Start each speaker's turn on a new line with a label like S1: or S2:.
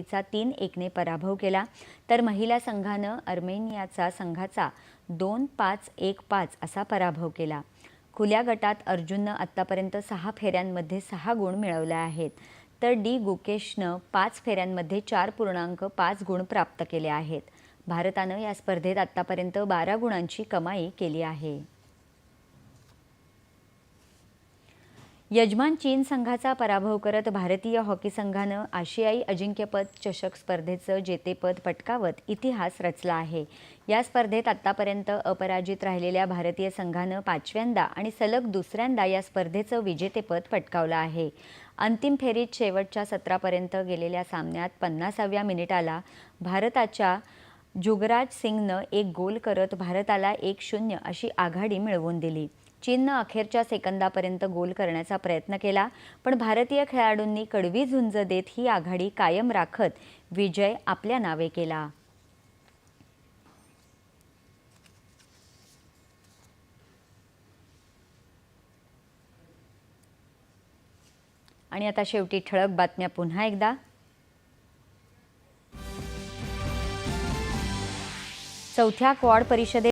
S1: चा तीन एकने पराभव केला तर महिला संघानं अर्मेनियाचा संघाचा दोन पाच एक पाच असा पराभव केला. खुल्या गटात अर्जुननं आत्तापर्यंत सहा फेऱ्यांमध्ये सहा गुण मिळवले आहेत तर डी गुकेशनं पाच फेऱ्यांमध्ये चार पूर्णांक पाच गुण प्राप्त केले आहेत. भारतानं या स्पर्धेत आत्तापर्यंत बारा गुणांची कमाई केली आहे. यजमान चीन संघाचा पराभव करत भारतीय हॉकी संघानं आशियाई अजिंक्यपद चषक स्पर्धेचं जेतेपद पटकावत इतिहास रचला आहे. या स्पर्धेत आत्तापर्यंत अपराजित राहिलेल्या भारतीय संघानं पाचव्यांदा आणि सलग दुसऱ्यांदा या स्पर्धेचं विजेतेपद पटकावलं आहे. अंतिम फेरीत शेवटच्या सत्रापर्यंत गेलेल्या सामन्यात पन्नासाव्या मिनिटाला भारताच्या जुगराज सिंगनं एक गोल करत भारताला एक शून्य अशी आघाडी मिळवून दिली. चीननं अखेरच्या सेकंदापर्यंत गोल करण्याचा प्रयत्न केला पण भारतीय खेळाडूंनी कडवी झुंज देत ही आघाडी कायम राखत विजय आपल्या नावे केला. आणि आता शेवटी ठळक बातम्या पुन्हा एकदा. चौथ्या क्वाड परिषदेत